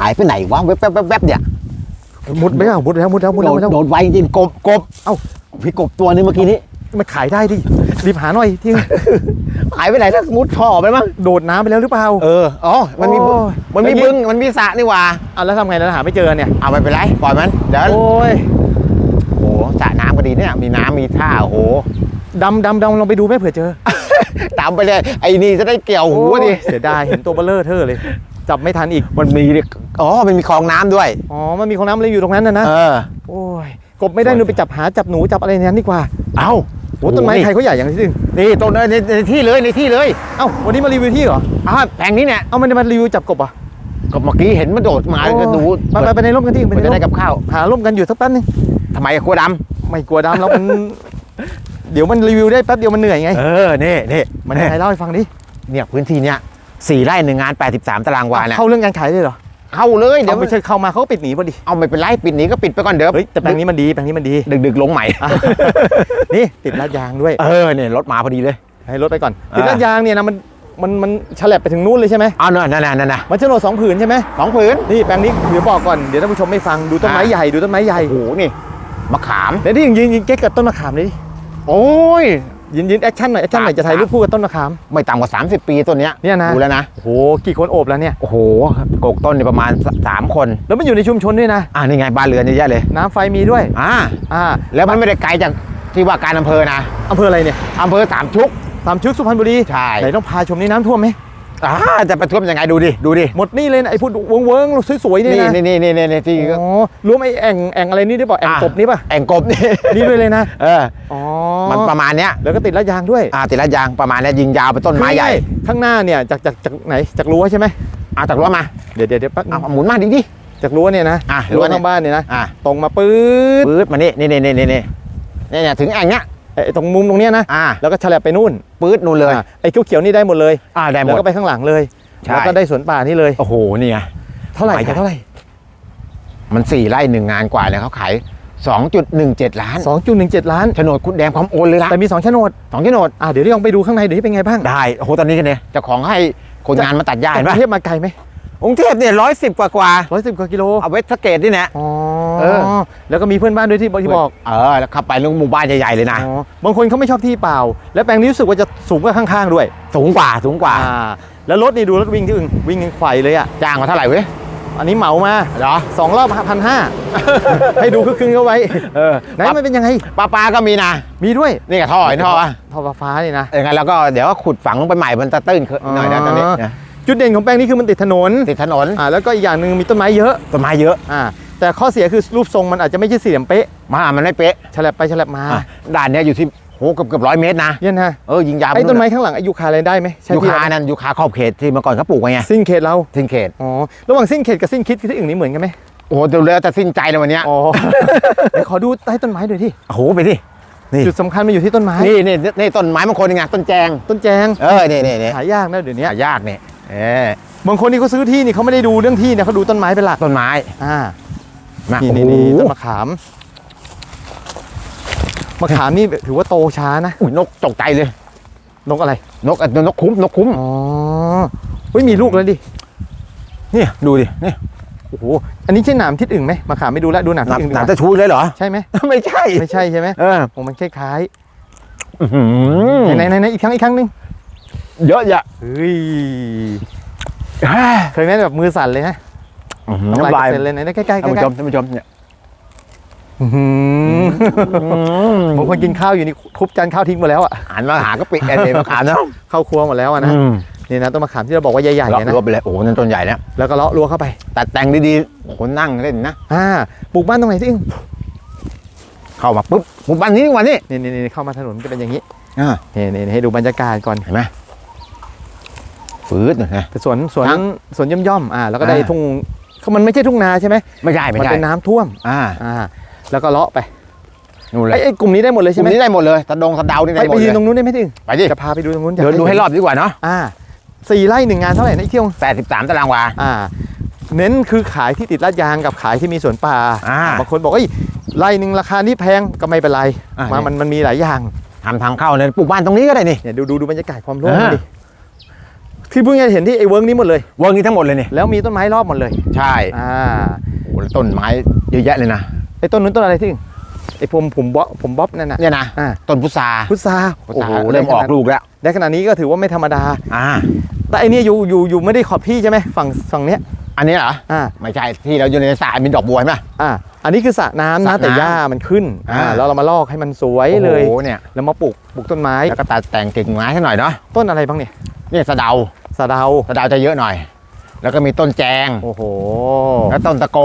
หายไปไหนวะแวบแวบแวบแวบเนี่ยมุดไปแล้วมุดแล้วมุดแล้วมุดโดแล้วมุดแล้วดโดดไวจริงๆกบกบเอ้าพี่กบตัวนึงเมื่อกี้นี้มันขายได้ดิรีบหาหน่อยที่หายไปไหนแล้วมุดท่อไปมั้งโดดน้ำไปแล้วหรือเปล่า เอออ๋อมันมีโอ้ย มันมีอย่างนี้บึงมันมีสระนี่หว่าอะแล้วทำไงแล้วหาไม่เจอเนี่ยเอาไม่เป็นไรปล่อยมันเดี๋ยวโอ้ยโอ้โหสระน้ำก็ดีเนี่ยมีน้ำมีท่าโอ้โห ดำดำดำลองไปดูไหมเผื่อเจอตามไปเลยไอ้นี่จะได้เกี่ยวหูดิโอ้ยเสียดายเห็นตัวเบลเลอร์เธอเลย จับไม่ทันอีกมันมีดิ อ๋อมันมีคลองน้ำด้วย อ๋อ มันมีของน้ำอะไรอยู่ตรงนั้นนะนะ เออ โอ้ย กบไม่ได้นูไปจับหาจับหนูจับอะไรในนั้นดีกว่าเอ้าโอ้ต้นไม้ใครเขาใหญ่อย่างนี้ซึ่งนี่ต้นในในในที่เลยในที่เลยเอ้าวันนี้มารีวิวที่เหรอ อ้าวแผงนี้เนี่ยเอ้ามันจะมารีวิวจับกบเหรอะก็เมื่อกี้เห็นมันโดดมาก็ดูไปไปไปในร่มกันที่มันจะได้กับข้าวหาร่มกันอยู่สักแป๊บนึงทำไมกลัวดไม่กลัวดำแล้วมัน เดี๋ยวมันรีวิวได้แป๊บเดียวมันเหนื่อยไงำเออนี่นี่มันยังไงเล่าให้ฟังดิเนี่ยพื้นที่เนี่ยสี่ไร่หนึ่งงาน 83 ตารางวาเนี่ยเข้าเรื่องการขายเลยเหรอ เข้าเลยเดี๋ยวเอาไม่ใช่เข้ามาเขาก็ปิดหนีพอดีเอาไม่เป็นไรปิดหนีก็ปิดไปก่อนเดี๋ยวเฮ้ยแต่แปลงนี้มันดีแปลงนี้มันดี ดึกดึกๆลงใหม่อะนี่ติดลาดยางด้วย เออเนี่ยรถมาพอดีเลย ให้รถไปก่อนอ่า ติดลาดยางเนี่ยนะมันมันมันฉลับไปถึงนู้นเลยใช่ไหมอ้าวนั่นนั่นนั่นนั่นนะมันโฉนดสองผืนใช่ไหมสองผืน นี่แปลงนี้เดี๋ยวบอกก่อนเดี๋ยวท่านผู้ชมไม่ฟังดูต้นไม้อ่า ใหญ่ดูต้นไม้ใหญ่โอ้โหนี่มะขามเดี๋ยวนี่ยิงยิงยิงเก๊กกับต้นมะขามเลยดิโอ้ย ยินยินแอคชั่นหน่อยแอคชั่นหน่อยครับจะถ่ายรูปคู่กับต้นมะขาม ไม่ต่ำกว่า 30 ปีต้นเนี้ยเนี่ยนะดูแล้วนะ โอ้โห กี่คนโอบแล้วเนี่ย โอ้โหกกต้นเนี่ยประมาณ 3 คน แล้วมันอยู่ในชุมชนด้วยนะ อ่านี่ไงบ้านเรือนเยอะแยะเลย น้ำไฟมีด้วย อ่า อ่า แล้วมันไม่ได้ไกลจากที่ว่าการอำเภอนะอำเภออะไรเนี่ยอำเภอสามชุกสามชึกสุพรรณบุรี ใช่ ไหนต้องพาชมนี่น้ำท่วมไหม อ่าจะไปท่วมยังไงดูดิดูดิหมดนี่เลยนะไอ้พูดเวิ้งเวิ้งๆสวยๆนี่นี่นะนี่นี่นี่นี่ที่อ๋อรวมไอ้แอ่งแอ่งอะไรนี่ด้วยเปล่าแอ่งอะกบนี่ป่ะแอ่งกบนี่นี่ด้วยเลยนะเอออ๋อมันประมาณเนี้ยแล้วก็ติดลาดยางด้วยอ่าติดละยางประมาณเนี้ยยิงยาวไปต้นไม้ใหญ่ข้างหน้าเนี่ยจากจากจากไหนจากรั้วใช่ไหมอ่าจากรั้วมาเดี๋ยวเดี๋ยวเดี๋ยวแป๊บนึเอางเอาหมุนมาดิดิจากรั้วเนี่ยนะอะรั้วรั้วเนี่ยข้างบ้านเนี่ยนะอ่าตรงมาปื๊ดปื๊ดมานี่นี่นี่นี่นี่นี่เนี่ยเนี่ยถึงแอ่งเนี้ย ไอ้ตรงมุมตรงเนี้ยนะ อ่าแล้วก็ฉลับไปนู่นปื๊ดนู่นเลย อะไอ้เขียวๆนี่ได้หมดเลย อ่าได้หมแล้วด ก็ไปข้างหลังเลย ใช่ แล้วก็ได้สวนป่านี่เลย โอ้โหนี่ไง เท่าไหร่หมายถึงขายเท่าไหร่มันสี่ไร่หนึ่งงานกว่าเลยเขาขาย2.17 ล้านสองจุดหนึ่งเจ็ดล้าน โฉนดคุณแดงพร้อมโอนเลยละแต่มีสองโฉนดสองโฉนด อะเดี๋ยวลองไปดูข้างในเดี๋ยวเป็นไงบ้างได้โอ้โหตอนนี้กันเนี่ยเจ้าของให้คนงานมาตัดหญ้าจากเห็นกปะรุงเทพมาไกลไหม กรุงเทพเนี่ยร้อยสิบกว่ากว่าร้อยสิบกว่ากิโลเอาเวสเกตนี่แหละอ๋อเออแล้วก็มีเพื่อนบ้านด้วยที่บอกที่บอกเออแล้วขับไปลงหมู่บ้านใหญ่ๆเลยนะอ๋อบางคนเขาไม่ชอบที่เปล่า แล้วแปลงนี้รู้สึกว่าจะสูงกว่าข้างๆด้วย สูงกว่าสูงกว่าอ่าแล้วรถนี่ดูรถวิ่งที่อื่นวิ่งกันไขว่เลยอะจ้างมาเท่าไหร่เว้ยอันนี้เหมามาเหรอสองรอบพันห้าให้ดูคึกคืนเข้าไว้ เออไหนมันเป็นยังไงปลาปลาก็มีนะ มีด้วย นี่กับท่อเห็นท่อปะท่อฟ้าๆนี่นะอย่างนั้นแล้วก็เดี๋ยวก็ขุดฝังลงไปใหม่มันจะตื้นขึ้นหน่อยนะตอนนี้นะ จุดเด่นของแปลงนี้คือมันติดถนนติดถนนอ่าแล้วก็อีกอย่างหนึ่งมีต้นไม้เยอะต้นไม้เยอะอ่าแต่ข้อเสียคือรูปทรงมันอาจจะไม่ใช่สี่เหลี่ยมเป๊ะมามันไม่เป๊ะฉลับไปฉลับมาอะด่านเนี้ยอยู่ที่โหเกือบเกือบร้อยเมตรนะเนี่ยนะเออยิงยาวไอ้ต้นไม้ข้างหลังอายุคาอะไรได้ไหมใช่ยูที่คาเรานั่นยูคาขอบเขตที่เมื่อก่อนเขาปลูกไว้ไงสิ้นเขตเราทิ้งเขตอ๋อระหว่างสิ้นเขตกับสิ้นคิดที่อื่นนี่เหมือนกันไหมโอ้โหเดี๋ยวเลยจะสิ้นใจเลยวันเนี้ยอ๋อไหนขอดูใต้ต้นไม้หน่อยที่โอ้โหไปดินี่จุดสำคัญมันอยู่ที่ต้นไม้นี่นี่นี่ต้นไม้บางคนไงต้นแจงต้นแจงเออนี่นี่นี่หายากนะเดี๋ยวนี้หายากเนี่ย เออบางคนนี่เขาซื้อที่นี่เขาไม่ได้ดูเรื่องที่เนี่ยเขาดูต้นไม้เป็นหลักต้นไม้อ่ามานี่นี่นี่ต้นมะขามมะขามนี่ถือว่าโตช้านะอุ้ยนกตกใจเลย นกอะไร นกนกคุ้มนกคุ้มอ๋อเฮ้ยมีลูกแล้วดิเนี่ยดูดิเนี่ยโอ้โหอันนี้ใช่หนามทิศอึ่งไหมมะขามไม่ดูแลดูหนามทิศอึ่งหนากว่าตะชูเลยเหรอใช่ไหมไม่ใช่ไม่ใช่ใช่ไหมเออโอ้มันคล้ายอื้อหือๆไหนไหนไหนอีกครั้งอีกครั้งหนึ่ง เยอะแยะเฮ้ยเฮ้ยเคยไหมแบบมือสั่นเลยนะอื้อหือน้ำน้ำลาลายยกระเซ็นเลยไหนใกล้ๆใกล้ท่านๆผู้ชมท่านผู้ชมเนี่ยอื้อหือบางคนกินข้าวอยู่นี่ทุบจานข้าวทิ้งหมดแล้วอะหันมาหาก็ปิดแอนเดมะขามนะเข้าครัวหมดแล้วอะนะอืมนี่นะต้นมะขามที่เราบอกว่าใหญ่ๆเลาะเนี่ยนะรั้วไปเลยโอ้โหนั่นต้นใหญ่นะแล้วก็เลาะรั้วเข้าไปตัดแต่งดีๆโอ้โหนั่งเล่นนะอ่าปลูกบ้านตรงไหนที่อึ่งเข้ามาปุ๊บหมู่บ้านนี้ดีกว่านี่นี่นี่นี่เข้ามาถนนจะเป็นอย่างนี้อ่านี่นี่นี่ให้ดูบรรยากาศก่อนเห็นไหม ฟืดนะ เป็นสวนสวนครับสวนย่อมย่อมๆอ่าแล้วก็ได้อ่า ทุ่งเขามันไม่ใช่ทุ่งนาใช่ไหมไม่ใช่ไม่มันใช่เป็นน้ำท่วมอ่าอ่าแล้วก็เลาะไปนู่นเลไอ้ยไอ้กลุ่มนี้ได้หมดเลยตรใช่งไหมนี้ได้หมดเลยตะดงตะเดานี่ไปได้หมไปดยืเลนยตรงนู้นได้ไหมที่อึ่งไปดิจะพาไปดูตรงนู้นอยากเดินดูให้รอบดีกว่าเนาะอ่าสี่ไร่หนึ่งงานเท่าไหร่นะไอ้เที่ยว83 ตารางวา อ่า เน้นคือขายที่ติดลาดยางกับขายที่มีสวนป่าอ่าบางคนบอกเอ้ยไร่หนึ่งราคานี้แพงก็ไม่เป็นไรอ่ามามันมันมีหลายอย่างทำทางเข้าเลยปลูกบ้านตรงนี้ก็ได้นี่ เนี่ยดูดูดูบรรยากาศความโล่งอ่า ดิ ที่เพิ่งจะเห็นที่ไอ้เวิร์กนี้หมดเลย เวิร์กนี้ทั้งหมดเลยเนี่ยแล้วมีต้นไม้รอบหมดเลยใช่อ่าโอ้โหแล้วต้นไม้เยอะแยะเลยนะไอ้ต้นนู้นต้นอะไรที่ไอ้ผมผมบ๊อบผมบ๊อบนั่นน่ะเนี่ยนะอ่าต้นพุทราพุทราพุทโอ้ราโหเริ่มออกได้ขนาดลูกแล้วได้ขนาดนี้ก็ถือว่าไม่ธรรมดา อ่า แต่ไอ้เนี่ยอยู่อยู่อยู่ไม่ได้ขอบที่ใช่ไหมฝั่งฝั่งเนี้ย อันนี้เหรออ่า ไม่ใช่ที่เราอยู่ในสระมีดอกบัวใช่ไหม อ่าอันนี้คือสระน้ำสระนะน้ำแต่หญ้ามันขึ้นอ่า อ่าแล้วเรามาลอกให้มันสวยเลย โอ้โหเนี่ยแล้วมาปลูกปลูกต้นไม้แล้วก็ตัดแต่งกิ่งไม้ให้หน่อยเนาะต้นอะไรบ้างเนี่ย เนี่ยสะเดาสะเดาสะเดาจะเยอะหน่อย แล้วก็มีต้นแจงโอ้โหแล้วต้นตะโก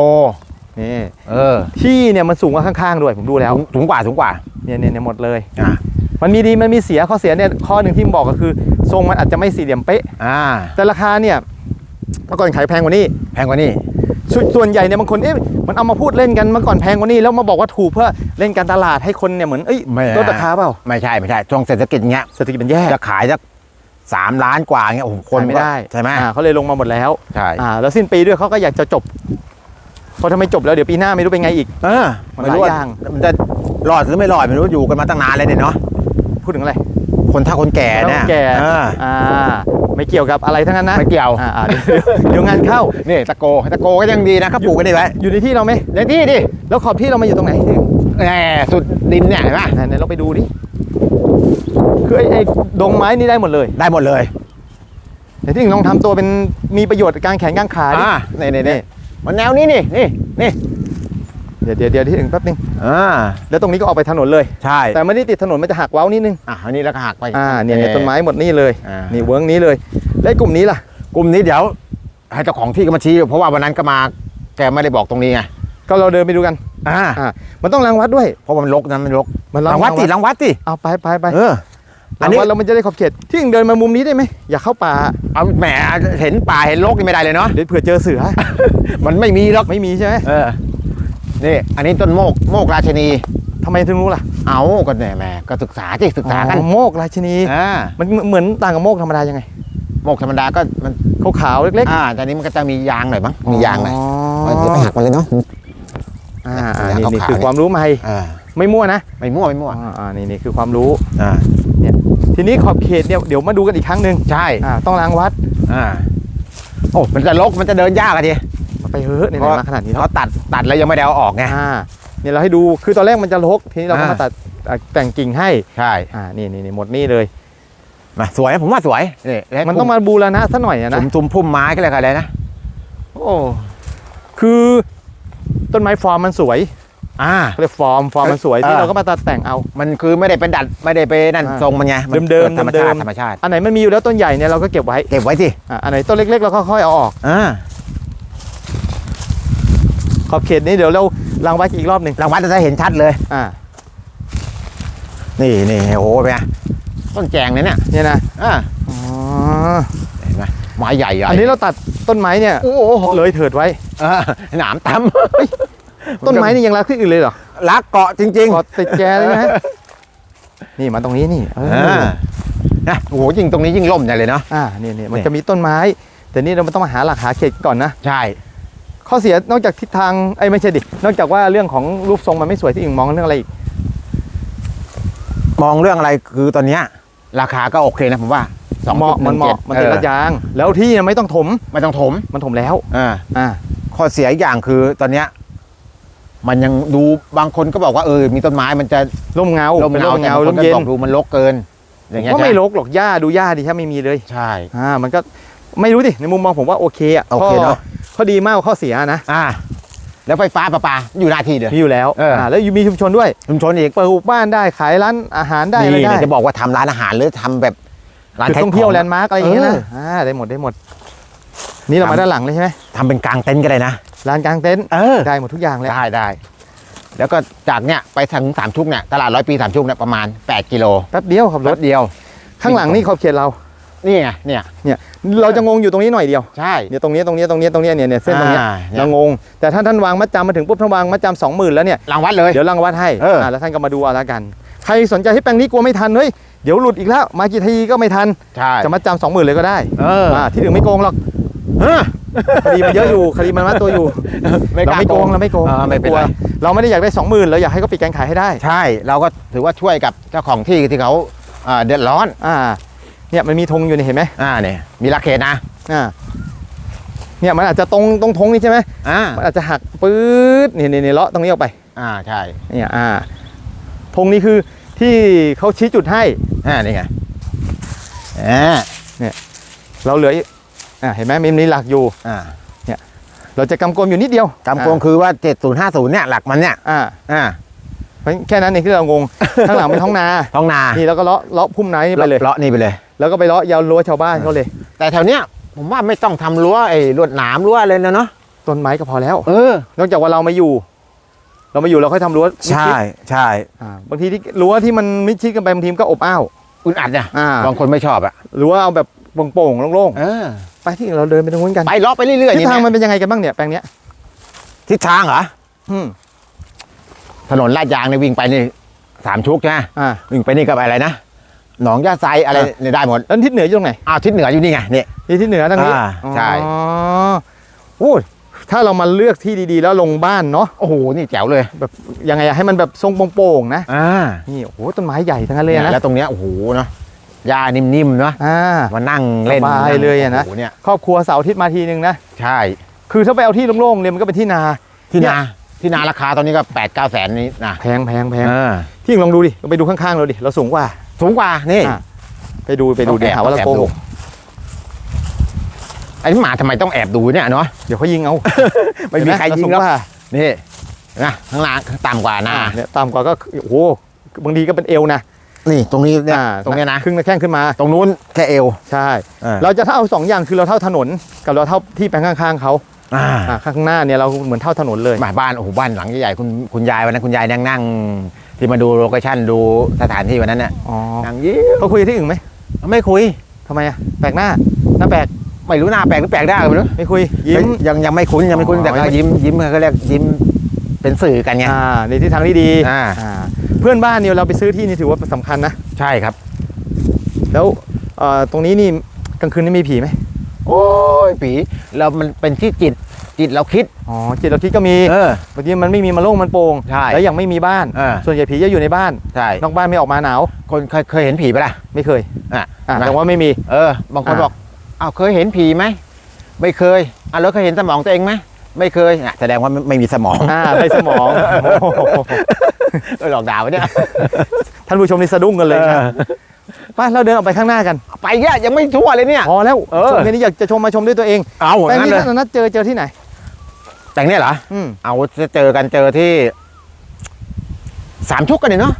นี่เออที่เนี่ยมันสูงกว่าข้างๆด้วยผมดูแล้วสูงสูงกว่าสูงกว่าเนี่ยเนี่ยเนี่ยหมดเลยอ่ามันมีดีมันมีเสียข้อเสียเนี่ยข้อหนึ่งที่บอกก็คือ ทรงมันอาจจะไม่สี่เหลี่ยมเป๊ะอ่าแต่ราคาเนี่ยเมื่อก่อนขายแพงกว่านี้ แพงกว่านี่สส่วนใหญ่เนี่ยบางคนเอ๊ะมันเอามาพูดเล่นกันเมื่อก่อนแพงกว่านี้แล้วมาบอกว่าถูกเพื่อเล่นการตลาดให้คนเนี่ยเหมือนเอ้ยไม่ลดราคาเปล่าไม่ใช่ไม่ใช่ช่วงเศรษฐกิจเงี้ยเศรษฐกิจมันแย่จะขายสัก สามล้านกว่าเงี้ยโอ้โหคนขายไม่ได้ใช่ไหมอ่าเขาเลยลงมาหมดแล้วใช่อ่าแล้วสิ้นปีด้วยเขาก็อยากจะจบเพราะถ้าไม่จบแล้วเดี๋ยวปีหน้าไม่รู้เป็นไงอีก เออมันไม่รู้หลายว่าอย่าง มันจะรอดหรือไม่รอดไม่รู้อยู่กันมาตั้งนานเลยเนี่ยเนาะพูดถึงอะไร คนเฒ่าคนแก่เนี่ยต้องแก่ เอออ่า ไม่เกี่ยวกับอะไรทั้งนั้นนะไม่เกี่ยวอ่าอ่าเดี๋ยวเดี๋ยวงานเข้า นี่ตะโกตะโกก็ยังดีนะเขาปลูกกันได้ไว้อยู่ในที่เราไหมในที่ดิแล้วขอบที่เรามาอยู่ตรงไหนแหมสุดดินเนี่ยเห็นไหมไหนไหนเราไปดูดิคือไอ้ไอ้ดงไม้นี่ได้หมดเลยได้หมดเลยแต่ที่หนึ่งลองทำตัวเป็นมีประโยชน์กับการแขนกางขาดิ อ่านี่นี่นี่มันแนวนี้นี่นี่นี่ เดี๋ยวเดี๋ยวเดี๋ยวที่หนึ่งแป๊บนึงอ่าแล้วตรงนี้ก็ออกไปถนนเลย ใช่แต่ไม่ได้ติดถนนมันจะหักเว้านิดนึงอะอันนี้แล้วก็หักไปอ่าเนี่ยเนี่ยต้นไม้หมดนี่เลยอ่านี่เวิร์กนี้เลยแล้วไอ้กลุ่มนี้ล่ะ กลุ่มนี้เดี๋ยวให้เจ้าของที่ก็มาชี้เพราะว่าวันนั้นก็มาแกไม่ได้บอกตรงนี้ไงก็เราเดินไปดูกันอ่าอ่ามันต้องรังวัดด้วยเพราะว่ามันรกนะมันรกมันรังวัดสิรังวัดสิเอาไปไปไปเอออัรันงนี้วัดแล้วมันจะได้ขอบเขตที่หนึ่งเดินมามุมนี้ได้ไหมอย่าเข้าป่าเอาแหมเห็นป่าเห็นรกนี่ไม่ได้เลยเนาะเดี๋ยวเผื่อเจอเสือ มันไม่มีหรอกไม่มีใช่ไหมเออ นี่อันนี้ต้นโมกโมกราชนีทำไมถึงรู้ล่ะเอาก็เนี่ยแหมก็ศึกษาที่ศึกษากันอ๋อโมกราชินีอ่ามันเหมือนต่างกับโมกธรรมดายังไงโมกธรรมดาก็มันขาวๆเล็กอ่าแต่อันนี้มันก็จะมียางหน่อยมั้งๆมียางหน่อยอ๋เอออไปหักมันเลยเนาะอ่าอ่าอย่างนี่นี่ขาวๆคือความรู้ใหม่อ่าไม่มั่วนะไม่มั่วไม่มั่วอ่าอ่านี่นี่คือความรู้อ่าทีนี้ขอบเขตเนี่ยเดี๋ยวมาดูกันอีกครั้งหนึ่งใช่อ่าต้องล้างวัดอ่าโอ้มันจะรกมันจะเดินยากอะที ไปเฮ้อะเนี่ยเพราะมาขนาดนี้แล้วเขาตัดตัดแล้วยังไม่ได้เอาออกไงอ่าเนี่ยเราให้ดูคือตอนแรกมันจะรกทีนี้เราก็อ่ามมาตัดอ่าแต่งกิ่งให้ใช่อ่านี่นี่นี่หมดนี่เลย มาสวยผมว่าสวยนี่แล้วมันต้องมาบูรณะซะหน่อยอะทุนะมทุมพุ่มไม้ก็เลยกอะไรนะโอ้คือต้นไม้ฟอร์มมันสวยอ่า เขาเรียกฟอร์มฟอร์มมันสวยเออที่เราก็มาตัดแต่งเอา มันคือไม่ได้ไปดัดไม่ได้ไปนั่นอ่าทรงมันไงนเดิมๆกิธรรมเดิชาติมๆ ธรรมชาติอันไหนมันมีอยู่แล้วต้นใหญ่เนี่ยเราก็เก็บไว้เก็บไว้สิอ่าอันไหนต้นเล็กๆเราก็ค่อยเอาออก อ่าข อบเขตนี้เดี๋ยวเราล้างไว้อีกรอบหนึ่งรางวัลจะเห็นชัดเลย อ่า นี่นี่โอ้โหเป็นไงต้นแจงเนี่ยเนี่ยเนี่ยนะอ่าอ๋อเห็นไหมไม้ใหญ่ใหญ่อันนี้เราตัดต้นไม้เนี่ยโอ้โหเลยเถิดไว้เออหนามตำต้นไม้นี่ยังรักที่อื่นเลยเหรอรักเกาะจริงกอดติดแกเลยนะนี่มาตรงนี้นี่เอๆออ่านะโอ้โหยิ่งตรงนี้ยิ่งล่มใหญ่เลยเนาะอ่านี่นี่มันเนี่ยจะมีต้นไม้ แต่นี่เราต้องมาหาหลักหาเขตก่อนนะ ใช่ ข้อเสียนอกจากทิศทางไอ้ยไม่ใช่ดิ นอกจากว่าเรื่องของรูปทรงมันไม่สวยที่อื่นมองเรื่องอะไรอีก มองเรื่องอะไรคือตอนเนี้ยราคาก็โอเคนะผมว่าสองเหมาะมันเหมาะมันติดระยาง แล้วที่เนี่ยไม่ต้องถมไม่ต้องถมมันถมแล้วอ่าอ่าข้อเสียอีกอย่างคือตอนเนี้ยมันยังดูบางคนก็บอกว่าเออ มีต้นไม้มันจะร่มเงาร่มเป็นเงาร่มแต่เงาบางคร่นมก็เย็นบอกดูมันรกเกิน อย่างเงี้ยก็ไม่ใช่หรกหรอกหญ้าดูหญ้าดิถ้าไม่มีเลย ใช่อ่ามันก็ไม่รู้ดิในมุมมองผมว่าโอเคอะโอเคเนอะ ข้ข้อดีมากกว่าข้อเสียนะอ่า แล้วไฟฟ้าประปาอยู่หน้าที่เดียว มีอยู่แล้วเอออ่าแล้วอยู่มีชุมชนด้วยชุมชนอีกเปิดบ้านได้ขายร้านอาหารได้อะไรนี่ได้เนี่ยจะบอกว่าทำร้านอาหารหรือทำแบบร้านจุดขายท่องเที่ยวขแลนด์มาร์กอะไรอย่างเงี้ยนะเอออ่าได้หมดได้หมด นี่เรามาด้านหลังเลยใช่ไหมทำเป็นกลางเต็นท์ก็ได้นะลานกลางเต็นท์เออได้หมดทุกอย่างเลยได้ได้แล้วก็จากเนี้ยไปถึงสามชุกเนี่ยตลาดร้อยปีสามชุกเนี่ยประมาณ 8 กิโลแป๊บเดียวขับรรถถเดียวข้างหลังนี่ขอบเขตเรา นี่ไงเนี่ยเราจะงงอยู่ตรงนี้หน่อยเดียวใช่เนี่ยตรงนี้ตรงนี้ตรงนี้ตรงนี้เนี่ยเนี่ยเส้นตรงเนี้ยอ่าเนี่ยเรางง แต่ถ้าท่านวางมัดจำมาถึงปุ๊บท่านวางมัดจำสองหมื่นแล้วเนี่ยรางวัดเลยเดี๋ยวรังวัดให้เอออ่าแล้วท่านก็มาดูเอาละกัน ใครสนใจให้แปลงนี้กลัวไม่ทันเฮ้ยเดี๋ยวหลุดอีกแล้วมากี่ทีก็ไม่ทันใช่จะมัดจำสองหมื่นเลยก็ได้เอออ่าที่อื่นไม่โกงหรอกเออคดีมันเยอะอยู่คดีมันมัดตัวอยู่เราไม่โกงเราไม่โกงเออไม่เป็นกลัวไรเราไม่ได้อยากได้สองหมื่นเราอยากให้เขาปิดการขายให้ได้ ใช่ เราก็ถือว่าช่วยกับเจ้าของที่ที่เขาอ่าเดือดร้อนอ่า เนี่ยมันมีธงอยู่นี่เห็นไหมอ่าเนี่ยมีลักเขตนะอ่าเนี่ยมันอาจจะตรงตรงธงนี่ใช่ไหมอ่ามันอาจจะหักปื๊ดนี่นี่นี่เลาะตรงนี้ออกไป อ่าใช่เนี่ยอ่าธงนี้คือที่เขาชี้จุดให้อ่านี่ไงอ่าเราเหลืออีกอ่าเห็นไหมมันมีหลักอยู่อ่าเราจะกำกลมอยู่นิดเดียวกำโกงคือว่า 7050เนี่ยหลักมันเนี่ยอ่าอ่าเพราะแค่นั้นเองที่เรางงข้างหลังเป็นท้องนาท้องนานี่แล้วก็เลาะเลาะพุ่มไม้นี่ไปเลยเลาะนี่ไปเลย แล้วก็ไปเลาะยาวรั้วชาวบ้านเขาเลย แต่แถวเนี้ยผมว่าไม่ต้องทำรั้วไอ้ลวดหนามรั้วอะไรแล้วเนาะต้นไม้ก็พอแล้ว เออ นอกจากว่าเรามาอยู่ เรามาอยู่เราค่อยทำรั้วมิดใช่ชิดใช่อ่าบางทีที่รั้วที่มันมิดชิดกันไปบางทีมนก็อบอ้าว อึดอัดเนี่ยอ่า บางคนไม่ชอบอะรั้วเอาแบบโป่งๆโล่งเออๆไปที่อื่นเราเดินไปตรงนู้นกันไปเลาะไปเรื่อยๆทิศนี่ทางนะมันเป็นยังไงกันบ้างเนี่ยแปลงเนี้ยทิศทางเหรออืมถนนลาดยางเนี่ยวิ่งไปนี่สามชุกใช่ไหมอ่า วิ่งไปนี่กับอะไรนะ หนองยาไซอะไรอะเนี่ยได้หมดแล้วทิศเหนืออยู่ตรงไหนอ้าวทิศเหนืออยู่นี่ไงนี่นี่ทิศเหนือทางนี้อ่าใช่อ๋อโอ้ยถ้าเรามาเลือกที่ดีๆ แล้วลงบ้านเนาะโอ้โหนี่แจ๋วเลยแบบยังไงอะให้มันแบบทรงโป่งๆนะอ่านี่โอ้โหต้นไม้ใหญ่ทั้งนั้นเลยเนี่ยนะแล้วตรงเนี้ยโอ้โหเนาะหญ้านิ่มๆเนาะอ่ามานั่งเล่นสบายเลยอะนะโโหเนี่ยครอบครัวเสาร์อาทิตย์มาทีนึงนะใช่ คือถ้าไปเอาที่โล่งๆเนี่ยมันก็เป็นที่นาที่เนี่ยนาที่นาราคาตอนนี้ก็แปดเก้าแสนนี่นะแพงแพงแพงเออพี่ยิงลองดูดิลองไปดูข้างๆเราดิเราสูงกว่า สูงกว่านี่ อะ ไปดูไปดูต้องเดี๋ยวแอบหาว่าเราต้องแอบโกหดูกไอ้หมาทำไมต้องแอบดูเนี่ยเนาะ เดี๋ยวเขายิงเอาไม่มีใครเห็นหยิงเาแล้วสูกว่านี่นะข้างล่างต่ำกว่านาอ่าเนี่ยต่ำกว่าก็โอ้โหบางทีก็เป็นเอวนะนี่ตรงนี้เนี่ยอ่าตรงเนี้ยนะ ครึ่งแข้งขึ้นมา ตรงนู้นแค่เอวใช่เออเราจะเท่าสองอย่างคือเราเท่าถนน กับเราเท่าที่แปลงข้างๆเขาอ่า อ่าข้างหน้าเนี่ยเราเหมือนเท่าถนนเลยมาบ้านโอ้โหบ้านหลังใหญ่ๆคุณคุณยายวันนั้นคุณยายนั่งนั่ง ที่มาดูโลเคชั่นดูสถานที่วันนั้นน่ะอ๋อนั่งยิ้มเขาคุยที่อื่นไหมไม่คุยทำไมอะแปลกหน้าหน้าแปลกไม่รู้หน้าแปลกหรือแปลกได้ก็ไม่รู้ไม่คุยยิ้มยังยังไม่คุ้นยังไม่คุ้นอ๋อแต่ก็ยิ้มยิ้มเขาเรียกยิ้มเป็นสื่อกันไงอ่าในทิศทางที่ดีอ่าอ่าเพื่อนบ้านเนี่ยเราไปซื้อที่นี่ถือว่าสำคัญนะใช่ครับ แล้วเอ่อตรงนี้นี่กลางคืนนี่มีผีไหมโอ้ยปีเรามันเป็นที่จิต จิตเราคิด อ๋อจิตเราคิดก็มีเออบางทีมันไม่มีมาโล่งมันโป่งใช่แล้วยังไม่มีบ้าน เออ ส่วนใหญ่ผีจะอยู่ในบ้านใช่นอกบ้านไม่ออกมาหนาวคนเคยเคยเห็นผีปะล่ะไม่เคยอะอ่าเห็นไหมแต่ว่าไม่มี เออบางคนอะ บอกอ้าวเคยเห็นผีไหมไม่เคยอะแล้วเคยเห็นสมองตัวเองไหมไม่เคยอะแสดงว่าไม่ไม่มีสมองอ่าไปสมองโอ้โหเออหลอกด่าไว้เนี่ย ท่านผู้ชมนี่สะดุ้งกันเลยนะไปเราเดินออกไปข้างหน้ากันไปแย่ยังไม่ทั่วเลยเนี่ย พอแล้วเออ ชมแค่นี้อยากจะชมมาชมด้วยตัวเองเอาแปลงงั้นนี้เลยท่านนัดเจอเจอที่ไหน แต่งเนี่ยเหรออืม เอาจะเจอกันเจอที่สามชุกกันเนี่ยเนาะ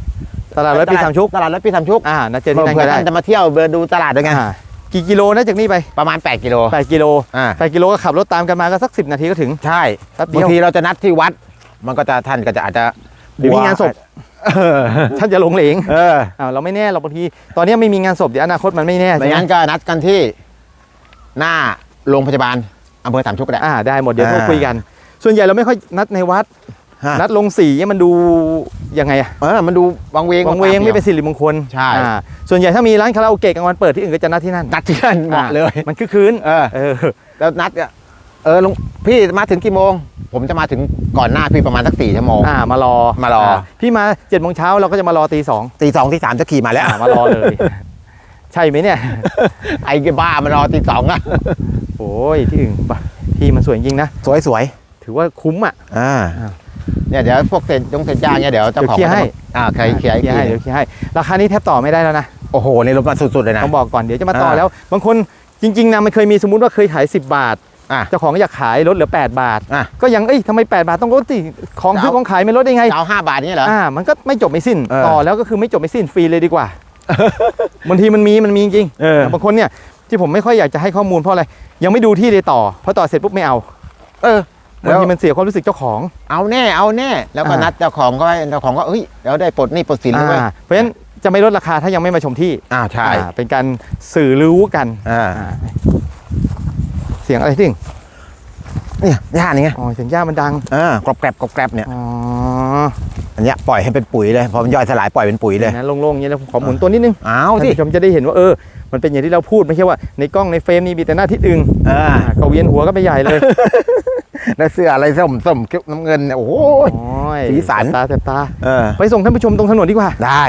ตลาดร้อยปีสามชุกตลาดร้อยปีสามชุกอ่านัดเจอที่นั่นเผื่ก็อได้ท่านจะมาเที่ยวเดินดูตลาดด้วยไงอ่ากี่กิโลนะจากนี่ไปประมาณ 8 กิโล8กิโลอ่า8กิโลก็ขับรถตามกันมาก็สัก 10 นาทีก็ถึงใช่แป๊บเดีบางยวทีเราจะนัดที่วัด มันก็จะท่านก็จะอาจจะหรือมีงานศพเออท่านจะหลงเหลงเอออ่าเราไม่แน่เราบางที ตอนนี้ไม่มีงานศพเดี๋ยวอนาคตมันไม่แน่ไม่ใช่ไหมงั้นก็นัดกันที่ หน้าโรงพยาบาลอำเภอสามชุกก็ได้ อ่าได้หมดเดี๋ยวอ่าโทรคุยกัน ส่วนใหญ่เราไม่ค่อยนัดในวัดฮะนัดลงสีเนี่ยมันดูยังไงอะเออมันดูวังเวงวังเวงไม่เป็นสิริมงคลใช่อ่าส่วนใหญ่ถ้ามีร้านคาราโอเกะกลางวันเปิดที่อื่นก็จะนัดที่นั่นนัดที่นั่นเหมาะเลยอ่มันคือคืนเออเออแล้วนัดเนี่ยเออลุงพี่มาถึงกี่โมง ผมจะมาถึงก่อนหน้าพี่ประมาณสักสี่ชั่วโมงอ่ามารอมารอ พี่มาเจ็ดโมงเช้าเราก็จะมารอตีสองตีสองตีสามจะขี่มาแล้วอ่ามารอเลย ใช่ไหมเนี่ย ไอ้บ้ามารอตีสองอะโอ้ยที่อื่นปะที่มันสวยจริงนะ สวยสวย ถือว่าคุ้มอะๆอ่าอ่าเนี่ยเดี๋ยวพวกเศษยงเศษยางเนี่ยเดี๋ยวเจ้าของเดี๋ยวเคลียร์ให้อ่าใครเคลียร์ให้เคลียร์ให้ทีเดี๋ยวเคลียร์ให้ราคานี้แทบต่อไม่ได้แล้วนะโอ้โหในรถมาสุดๆเลยนะต้องบอกก่อนเดี๋ยวจะมาต่ออ่าแล้ว บางคนจริงๆนะมันเคยมีสมมุติว่าเคยขาย 10 บาทอะเจ้าของอยากขายลดเหลือ 8 บาทอะก็ยังเอ้ยทำไม 8 บาทต้องลดสิของจะเอาซื้อของขายไม่ลดได้ไงจะเอาห้าบาทนี่เหรออ่ามันก็ไม่จบไม่สิ้นเออต่อแล้วก็คือไม่จบไม่สิ้นฟรีเลยดีกว่าบางทีมันมีมันมีจริงเออบางคนเนี่ยที่ผมไม่ค่อยอยากจะให้ข้อมูลเพราะอะไรยังไม่ดูที่เลยต่อพอต่อเสร็จปุ๊บไม่เอา เออ บางทีมันเสียความรู้สึกเจ้าของ เอาแน่เอาแน่ แล้วก็อ่านันัดเจ้าของก็ให้เจ้าของก็เอ้ยเราได้ปลดหนี่ปลดสินแล้วเว้ยอ่าเพราะฉะนั้นจะไม่ลดราคาถ้ายังไม่มาชมที่อ้าวใช่อ่าเป็นการสื่อรู้กันอ่าอ่าเสียงอะไรที่หนึ่งเนี่ยหญ้านี่ไงอ๋อเสียงหญ้ามันดังอ่ากรอบแกรบกรอบแกรบเนี่ยอ๋ออันเนี้ยปล่อยให้เป็นปุ๋ยเลยพอมันย่อยสลายปล่อยเป็นปุ๋ยเลยนะโล่งๆอย่างนี้แล้วผมขอหมุนตัวนิดนึงเอาท่านสิผู้ชมจะได้เห็นว่าเออ มันเป็นอย่างที่เราพูดไม่ใช่ว่าในกล้องในเฟรมนี่มีแต่หน้าทิศอึงอ่าอ่าก็เวียนหัวก็ไปใหญ่เลยแล้วเสื้ออะไรส้มส้มเขียวน้ำเงินเนี่ยโอ้โหโอ้ยสีสันแสบตาแสบตาเออไปส่งท่านผู้ชมตรงถนนดีกว่า ได้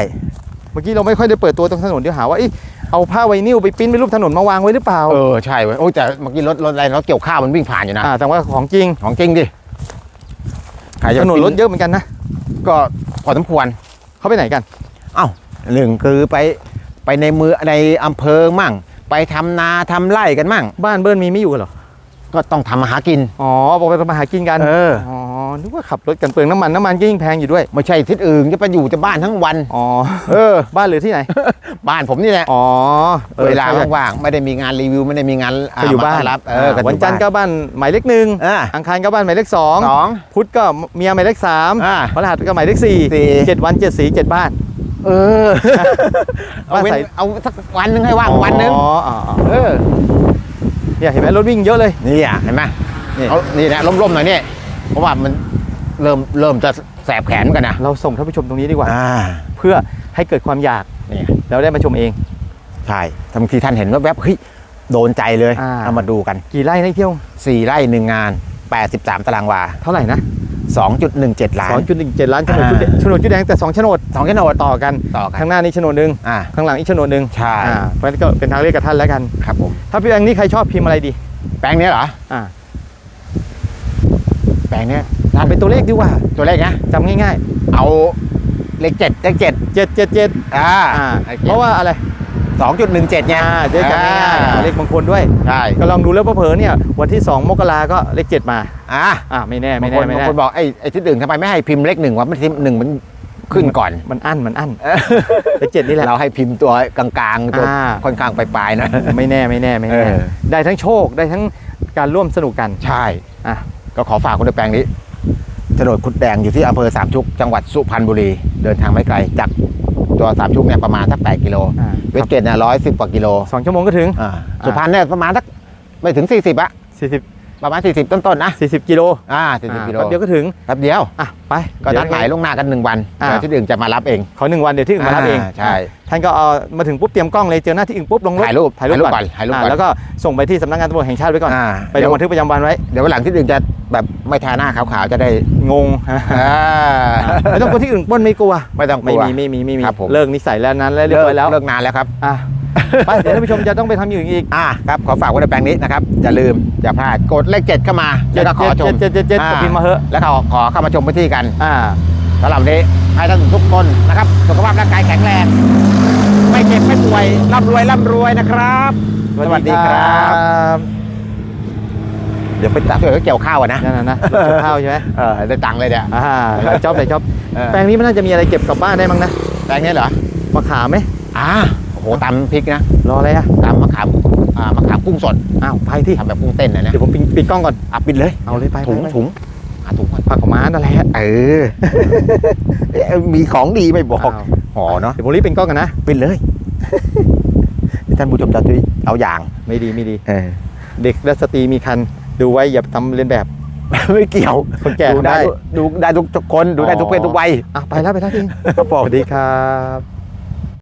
เมื่อกี้เราไม่ค่อยได้เปิดตัวตรงถนนเดี๋ยวหาว่าเอ๊ะเอาผ้าไวนิลไปปริ้นเป็นรูปถนนมาวางไว้หรือเปล่าเออใช่เว้ยโอ้ยแต่เมื่อกี้รถรถอะไรรถเกี่ยวข้าวมันวิ่งผ่านอยู่นะอ่าแต่ว่าของจริงของจริงดิใครจะถนนรถกิเยอะเหมือนกันนะก็พอสมควรเขาไปไหนกันเอ้าหนึ่งคือไป ไปในเมืองในอำเภอมั่ง ไปทำนาทำไร่กันมั่ง บ้านเบิ้ลมีไม่อยู่เหรอ ก็ต้องทำมาหากิน อ๋อบอกไปทำมาหากินกันเออ อ๋อ นึกว่าขับรถกันเปลืองน้ำมันน้ำมันก็ยิ่งแพงอยู่ด้วย ไม่ใช่ทิศอื่นจะไปอยู่แต่บ้านทั้งวัน อ๋อ เออ บ้านหรือที่ไหน บ้านผมนี่แหละ อ๋อออเวลาใช่ว่างๆไม่ได้มีงานรีวิวไม่ได้มีงานก็อยู่บ้านมต้รับเออก็วันจันทร์ก็บ้านหมายเลขหนึ่งอ่า อังคารก็บ้านหมายเลขสองสองพุธก็เมียหมายเลขสามอ่าพฤหัสก็หมายเลขสี่สี่ เจ็ดวันเจ็ดสีเจ็ดบ้าน เออ เอาบ้านเว้นใส่ เอาสักวันหนึงให้ว่างวันหนึงอ๋ออ๋ออ๋อเออเนี่ยเห็นไหมรถวิ่งเยอะเลย นี่อะเห็นไหมนี่ เอานี่นะร่มๆหน่อยนี่เพราะว่ามันเริ่มเริ่มจะแสบแขนกันนะเราส่งท่านผู้ชมตรงนี้ดีกว่า อ่าเพื่อให้เกิดความอยากนี่แล้วได้มาชมเอง ใช่บางทีท่านเห็นว่าแวบเฮ้ยโดนใจเลยอ่า เอามาดูกัน กี่ไร่ได้เที่ยว 4 ไร่หนึ่งงาน 83 ตารางวา เท่าไหร่นะ 2.17 ล้านสองจุดหนึ่งเจ็ดล้านโฉนดอ่าชุดแดงโฉนดชุดแดงแต่สองโฉนดสองแค่โนดต่อกันต่อกันข้างหน้านี้โฉนดหนึ่งอ่าข้างหลังอีกโฉนดหนึ่งใช่อ่าเพราะฉะนั้นก็เป็นทางเลือกกับท่านแล้วกันครับผมถ้าพี่แบงค์นี่ใครชอบพิมพ์อะไรดี แปลงเนี้ยเหรออ่าแปลงเนี้ยทำเป็นตัวเลขดีกว่าตัวเลขนะจำง่ายเอาเลขเจ็ดเลขเจ็ดๆเจ็ดเจ็ดเจ็ดอ่าอ่าเพราะว่าอะไร สองจุดหนึ่งเจ็ดไงอ่าจะได้จำง่ายๆเลขมงคลด้วยใช่ก็ลองดูแล้วเผลอๆเนี่ยวันที่ 2 มกราก็เลขเจ็ดมาอ่าอ่าไม่แน่บาไม่งคแน่นไม่บางแน่คนบอกไอ้ไอ้ที่หนึ่งทำไมไม่ให้พิมพ์เลขหนึ่งวะมันพิมพ์หนึ่งมันขึ้นก่อนมันอั้นมันอั้นเออเลขเจ็ดนี่แหละเราให้พิมพ์ตัวกลางๆตัวอ่าค่อนข้างปลายๆนะไม่แน่ไม่แน่ไม่แน่เออได้ทั้งโชคได้ทั้งการร่วมสนุกกันใช่อะก็ขอฝากคนในแปลงนี้โฉนดคุดแดงอยู่ที่อำเภอสามชุกจังหวัดสุพรรณบุรี เดินทางไม่ไกลจาก ตัวสามชุกเนี่ยประมาณสักแปดกิโลอ่าเวสเกตเนี่ยร้อยสิบกว่ากิโลสองชั่วโมงก็ถึงอ่าสุพรรณเนี่ยประมาณสักไม่ถึง40อะ40 ประมาณ 40 ต้นๆนะ 40 กิโลอ่าอ่า40กิโลแป๊บเดียวก็ถึงแป๊บเดียวอะไปก็นัดหมายล่วงหน้ากันหนึ่งวันอ่าเดี๋ยวที่อื่นจะมารับเองขอหนึ่งวันเดี๋ยวที่อื่นมารับเองอ่าใช่ท่านก็เอามาถึงปุ๊บเตรียมกล้องเลยเจอหน้าที่อื่นปุ๊บลงรถถ่ายรูปถ่ายรูปก่อนถ่ายรูปก่อนอ่าแล้วก็ส่งไปที่สำนักงานตำรวจแห่งชาติไว้ก่อนอ่าไปลงบันทึกประจำวันไว้เดี๋ยววันหลังที่อื่นจะแบบไม่ทาหน้าขาวๆจะได้งงอ่าไม่ต้องกลัวที่อื่นปล้นไม่กลัวไม่ต้องกไม่ลัวมีไม่มีไม่มีครับผมเลิกนิสัยแล้วนั้นแล้วเรียบร้อยแล้วเลิกนานแล้วครับอะ ไปเดี๋ยวท่านผู้ชมจะต้องไปทำอย่างอื่นอีก อ่าครับขอฝากไว้ในแปลงนี้นะครับอย่าลืมอย่าพลาดกดเลขเจ็ดเข้ามาแล้วก็ขอชมเจ็ดเจ็ดเจ็ดเจ็ดอ่าก็พิมพ์มาเหอะ แล้วก็ขอเข้ามาชมพื้นที่กันอ่าสำหรับวันนี้ให้ท่านทุกคนนะครับสุขภาพร่างกายแข็งแรง ไม่เจ็บไม่ป่วยร่ำรวยร่ำรวยนะครับ สวัสดีครับบเดี๋ยวไปตัดช่วยเขาเกี่ยวข้าวอะนะนั่นน่ะนะรถเกี่ยวข้าวใช่ไหมเออได้ตังค์เลยเนี่ยอ่าหลายจ็อบหลายจ็อบเออแปลงนี้มันน่าจะมีอะไรเก็บกลับบ้านได้มั้งนะแปลงนี้เหรอมะขามไหมอ่า โอ้โหตำพริกนะรออะไรอะตำมะขามอ่ามะขามกุ้งสดอ้าวไปที่ทำแบบกุ้งเต้นนะนะเดี๋ยวผมปิดปิดกล้องก่อนอะปิดเลยเอาเลยไปถุงไปไปถุงอะถุงก่อนผักของม้านั่นแหละเออเอ๊ะมีของดีไม่บอกอ้าวหอเนาะเดี๋ยวผมรีบเป็นกล้องกันนะปิดเลย ท่านผู้ชมจะดูเอาอย่างไม่ดีไม่ดี เออเด็กและสตรีมีคันดูไว้อย่าทำเลียนแบบไม่เกี่ยวคนแก่ดูได้ทำได้ทุกดูได้ทุกคนดูได้ทุกเพศทุกวัยอะไปแล้วไปแล้วจริงครับผสมวัสดีครับ